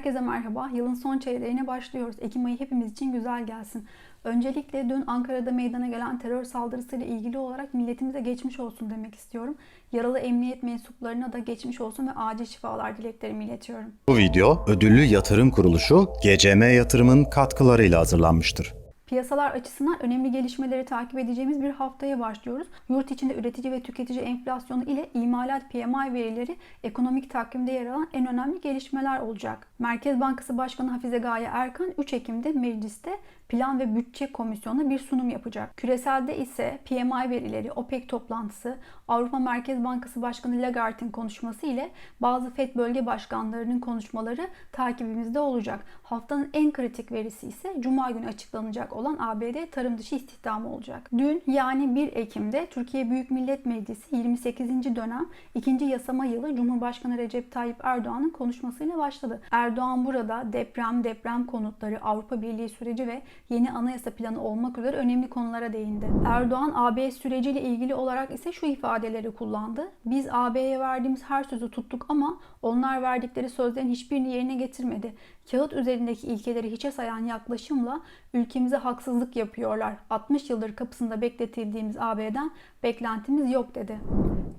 Herkese merhaba. Yılın son çeyreğine başlıyoruz. Ekim ayı hepimiz için güzel gelsin. Öncelikle dün Ankara'da meydana gelen terör saldırısıyla ilgili olarak milletimize geçmiş olsun demek istiyorum. Yaralı emniyet mensuplarına da geçmiş olsun ve acil şifalar dileklerimi iletiyorum. Bu video ödüllü yatırım kuruluşu GCM Yatırım'ın katkılarıyla hazırlanmıştır. Piyasalar açısından önemli gelişmeleri takip edeceğimiz bir haftaya başlıyoruz. Yurt içinde üretici ve tüketici enflasyonu ile imalat PMI verileri ekonomik takvimde yer alan en önemli gelişmeler olacak. Merkez Bankası Başkanı Hafize Gaye Erkan 3 Ekim'de mecliste Plan ve Bütçe Komisyonu'na bir sunum yapacak. Küreselde ise PMI verileri, OPEC toplantısı, Avrupa Merkez Bankası Başkanı Lagarde'in konuşması ile bazı FED bölge başkanlarının konuşmaları takibimizde olacak. Haftanın en kritik verisi ise Cuma günü açıklanacak olan ABD tarım dışı istihdamı olacak. Dün yani 1 Ekim'de Türkiye Büyük Millet Meclisi 28. dönem 2. yasama yılı Cumhurbaşkanı Recep Tayyip Erdoğan'ın konuşmasıyla başladı. Erdoğan burada deprem, deprem konutları, Avrupa Birliği süreci ve yeni anayasa planı olmak üzere önemli konulara değindi. Erdoğan AB süreciyle ilgili olarak ise şu ifadeleri kullandı. Biz AB'ye verdiğimiz her sözü tuttuk ama onlar verdikleri sözlerin hiçbirini yerine getirmedi. Kağıt üzerindeki ilkeleri hiçe sayan yaklaşımla ülkemize haksızlık yapıyorlar. 60 yıldır kapısında bekletildiğimiz AB'den beklentimiz yok dedi.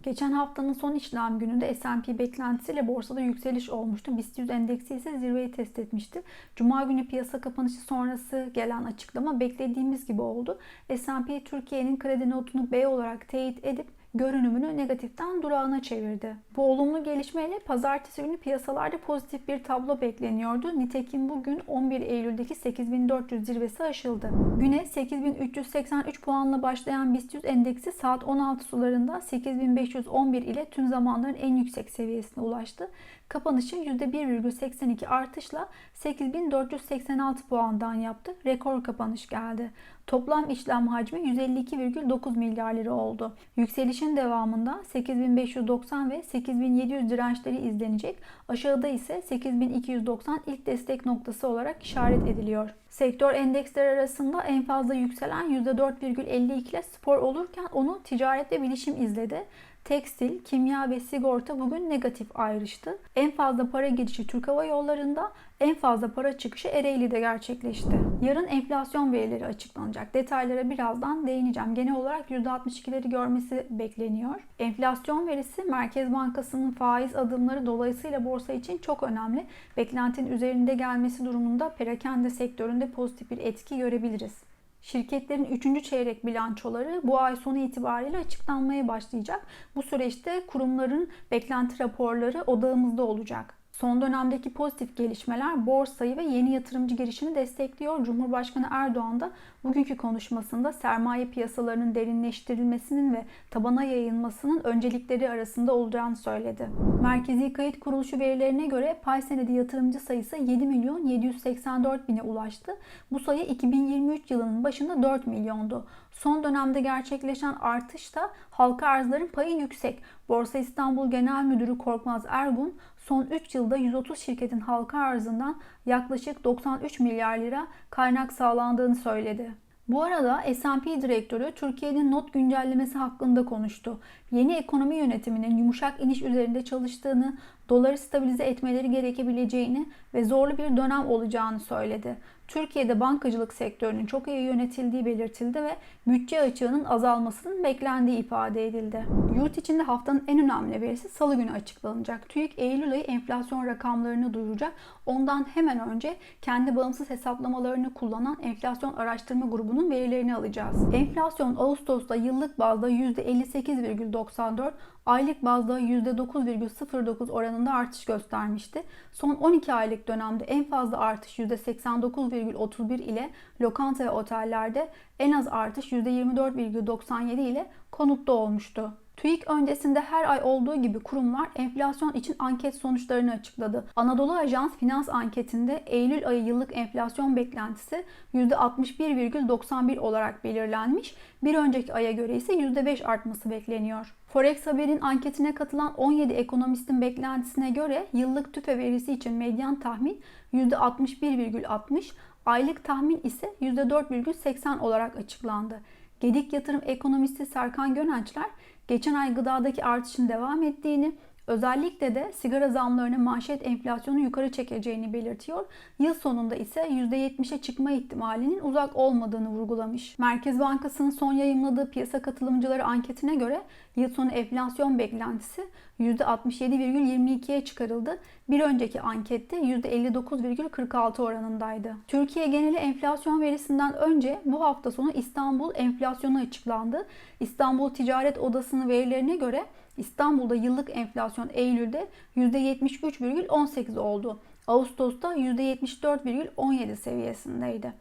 Geçen haftanın son işlem gününde S&P beklentisiyle borsada yükseliş olmuştu. BIST 100 endeksi ise zirveyi test etmişti. Cuma günü piyasa kapanışı sonrası gelen açıklama beklediğimiz gibi oldu. S&P Türkiye'nin kredi notunu B olarak teyit edip görünümünü negatiften durağına çevirdi. Bu olumlu gelişmeyle pazartesi günü piyasalarda pozitif bir tablo bekleniyordu. Nitekim bugün 11 Eylül'deki 8400 zirvesi aşıldı. Güne 8383 puanla başlayan BIST 100 endeksi saat 16 sularında 8511 ile tüm zamanların en yüksek seviyesine ulaştı. Kapanışı %1,82 artışla 8486 puandan yaptı. Rekor kapanış geldi. Toplam işlem hacmi 152,9 milyar lira oldu. Yükselişin devamında 8590 ve 8700 dirençleri izlenecek. Aşağıda ise 8290 ilk destek noktası olarak işaret ediliyor. Sektör endeksleri arasında en fazla yükselen %4,52 ile spor olurken onu ticaret ve bilişim izledi. Tekstil, kimya ve sigorta bugün negatif ayrıştı. En fazla para girişi Türk Hava Yolları'nda, en fazla para çıkışı Ereğli'de gerçekleşti. Yarın enflasyon verileri açıklanacak. Detaylara birazdan değineceğim. Genel olarak %62'leri görmesi bekleniyor. Enflasyon verisi Merkez Bankası'nın faiz adımları dolayısıyla borsa için çok önemli. Beklentinin üzerinde gelmesi durumunda perakende sektöründe pozitif bir etki görebiliriz. Şirketlerin 3. çeyrek bilançoları bu ay sonu itibariyle açıklanmaya başlayacak. Bu süreçte kurumların beklenti raporları odağımızda olacak. Son dönemdeki pozitif gelişmeler borsayı ve yeni yatırımcı girişini destekliyor. Cumhurbaşkanı Erdoğan da bugünkü konuşmasında sermaye piyasalarının derinleştirilmesinin ve tabana yayılmasının öncelikleri arasında olacağını söyledi. Merkezi Kayıt Kuruluşu verilerine göre pay senedi yatırımcı sayısı 7 milyon 784 bine ulaştı. Bu sayı 2023 yılının başında 4 milyondu. Son dönemde gerçekleşen artış da halka arzların payı yüksek. Borsa İstanbul Genel Müdürü Korkmaz Ergun son 3 yılda 130 şirketin halka arzından yaklaşık 93 milyar lira kaynak sağlandığını söyledi. Bu arada S&P direktörü Türkiye'nin not güncellemesi hakkında konuştu. Yeni ekonomi yönetiminin yumuşak iniş üzerinde çalıştığını, doları stabilize etmeleri gerekebileceğini ve zorlu bir dönem olacağını söyledi. Türkiye'de bankacılık sektörünün çok iyi yönetildiği belirtildi ve bütçe açığının azalmasının beklendiği ifade edildi. Yurt içinde haftanın en önemli verisi salı günü açıklanacak. TÜİK Eylül ayı enflasyon rakamlarını duyuracak. Ondan hemen önce kendi bağımsız hesaplamalarını kullanan enflasyon araştırma grubunun verilerini alacağız. Enflasyon Ağustos'ta yıllık bazda %58,94, aylık bazda %9,09 oranında artış göstermişti. Son 12 aylık dönemde en fazla artış %89,31 ile lokanta ve otellerde en az artış %24,97 ile konutta olmuştu. TÜİK öncesinde her ay olduğu gibi kurumlar enflasyon için anket sonuçlarını açıkladı. Anadolu Ajans Finans anketinde Eylül ayı yıllık enflasyon beklentisi %61,91 olarak belirlenmiş. Bir önceki aya göre ise %5 artması bekleniyor. Forex Haber'in anketine katılan 17 ekonomistin beklentisine göre yıllık tüfe verisi için medyan tahmin %61,60, aylık tahmin ise %4,80 olarak açıklandı. Gedik yatırım ekonomisti Serkan Gönençler geçen ay gıdadaki artışın devam ettiğini, Özellikle de sigara zamlarını manşet enflasyonu yukarı çekeceğini belirtiyor. Yıl sonunda ise %70'e çıkma ihtimalinin uzak olmadığını vurgulamış. Merkez Bankası'nın son yayımladığı piyasa katılımcıları anketine göre yıl sonu enflasyon beklentisi %67,22'ye çıkarıldı. Bir önceki ankette %59,46 oranındaydı. Türkiye geneli enflasyon verisinden önce bu hafta sonu İstanbul enflasyonu açıklandı. İstanbul Ticaret Odası'nın verilerine göre İstanbul'da yıllık enflasyon Eylül'de %73,18 oldu. Ağustos'ta %74,17 seviyesindeydi.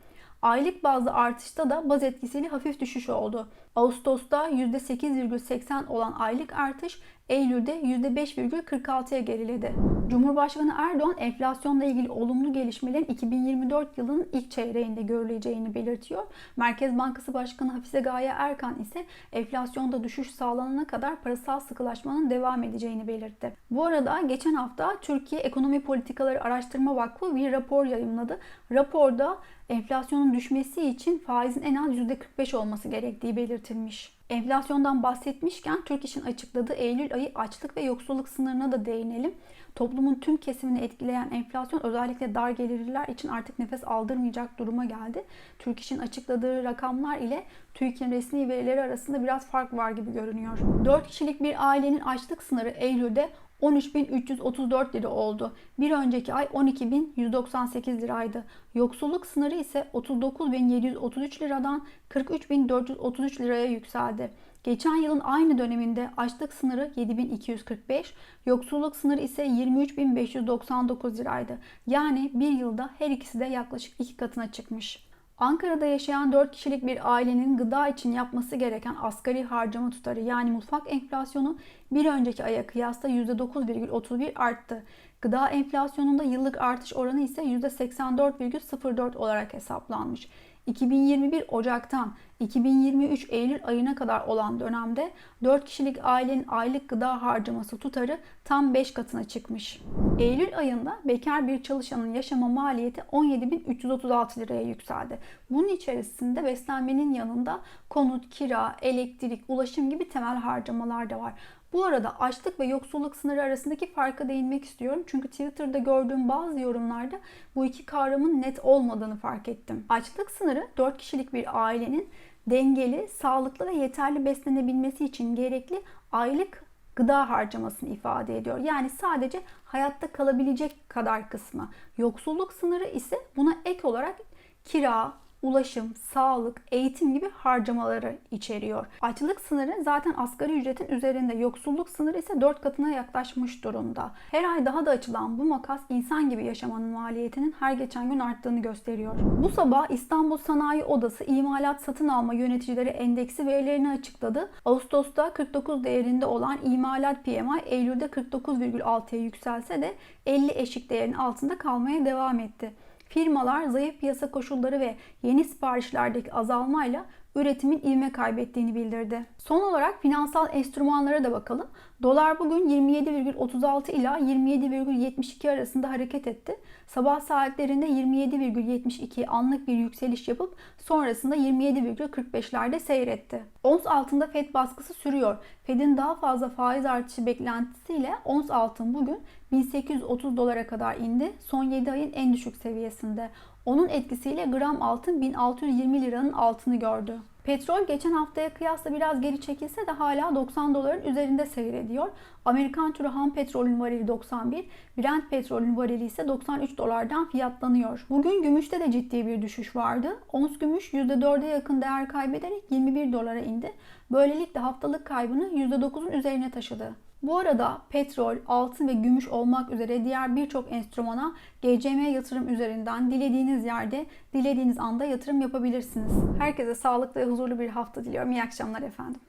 Aylık bazlı artışta da baz etkisiyle hafif düşüş oldu. Ağustos'ta %8,80 olan aylık artış Eylül'de %5,46'ya geriledi. Cumhurbaşkanı Erdoğan enflasyonla ilgili olumlu gelişmelerin 2024 yılının ilk çeyreğinde görüleceğini belirtiyor. Merkez Bankası Başkanı Hafize Gaye Erkan ise enflasyonda düşüş sağlanana kadar parasal sıkılaşmanın devam edeceğini belirtti. Bu arada geçen hafta Türkiye Ekonomi Politikaları Araştırma Vakfı bir rapor yayımladı. Raporda enflasyonun düşmesi için faizin en az %45 olması gerektiği belirtilmiş. Enflasyondan bahsetmişken Türk İş'in açıkladığı Eylül ayı açlık ve yoksulluk sınırına da değinelim. Toplumun tüm kesimini etkileyen enflasyon özellikle dar gelirliler için artık nefes aldırmayacak duruma geldi. Türk İş'in açıkladığı rakamlar ile TÜİK'in resmi verileri arasında biraz fark var gibi görünüyor. 4 kişilik bir ailenin açlık sınırı Eylül'de 13.334 lira oldu. Bir önceki ay 12.198 liraydı. Yoksulluk sınırı ise 39.733 liradan 43.433 liraya yükseldi. Geçen yılın aynı döneminde açlık sınırı 7245, yoksulluk sınırı ise 23599 liraydı. Yani bir yılda her ikisi de yaklaşık iki katına çıkmış. Ankara'da yaşayan 4 kişilik bir ailenin gıda için yapması gereken asgari harcama tutarı yani mutfak enflasyonu bir önceki aya kıyasla %9,31 arttı. Gıda enflasyonunda yıllık artış oranı ise %84,04 olarak hesaplanmış. 2021 Ocak'tan 2023 Eylül ayına kadar olan dönemde 4 kişilik ailenin aylık gıda harcaması tutarı tam 5 katına çıkmış. Eylül ayında bekar bir çalışanın yaşama maliyeti 17.336 liraya yükseldi. Bunun içerisinde beslenmenin yanında konut, kira, elektrik, ulaşım gibi temel harcamalar da var. Bu arada açlık ve yoksulluk sınırı arasındaki farka değinmek istiyorum. Çünkü Twitter'da gördüğüm bazı yorumlarda bu iki kavramın net olmadığını fark ettim. Açlık sınırı 4 kişilik bir ailenin dengeli, sağlıklı ve yeterli beslenebilmesi için gerekli aylık gıda harcamasını ifade ediyor. Yani sadece hayatta kalabilecek kadar kısmı. Yoksulluk sınırı ise buna ek olarak kira, ulaşım, sağlık, eğitim gibi harcamaları içeriyor. Açlık sınırı zaten asgari ücretin üzerinde, yoksulluk sınırı ise 4 katına yaklaşmış durumda. Her ay daha da açılan bu makas insan gibi yaşamanın maliyetinin her geçen gün arttığını gösteriyor. Bu sabah İstanbul Sanayi Odası İmalat Satın Alma Yöneticileri Endeksi verilerini açıkladı. Ağustos'ta 49 değerinde olan imalat PMI Eylül'de 49,6'ya yükselse de 50 eşik değerin altında kalmaya devam etti. Firmalar zayıf piyasa koşulları ve yeni siparişlerdeki azalmayla üretimin ivme kaybettiğini bildirdi. Son olarak finansal enstrümanlara da bakalım. Dolar bugün 27,36 ila 27,72 arasında hareket etti. Sabah saatlerinde 27,72 anlık bir yükseliş yapıp sonrasında 27,45'lerde seyretti. Ons altında Fed baskısı sürüyor. Fed'in daha fazla faiz artışı beklentisiyle ons altın bugün 1830 dolara kadar indi. Son 7 ayın en düşük seviyesinde. Onun etkisiyle gram altın 1620 liranın altını gördü. Petrol geçen haftaya kıyasla biraz geri çekilse de hala 90 doların üzerinde seyrediyor. Amerikan turu ham petrolün varili 91, Brent petrolün varili ise 93 dolardan fiyatlanıyor. Bugün gümüşte de ciddi bir düşüş vardı. Ons gümüş %4'e yakın değer kaybederek 21 dolara indi. Böylelikle haftalık kaybını %9'un üzerine taşıdı. Bu arada petrol, altın ve gümüş olmak üzere diğer birçok enstrümana GCM yatırım üzerinden dilediğiniz yerde, dilediğiniz anda yatırım yapabilirsiniz. Herkese sağlıklı ve huzurlu bir hafta diliyorum. İyi akşamlar efendim.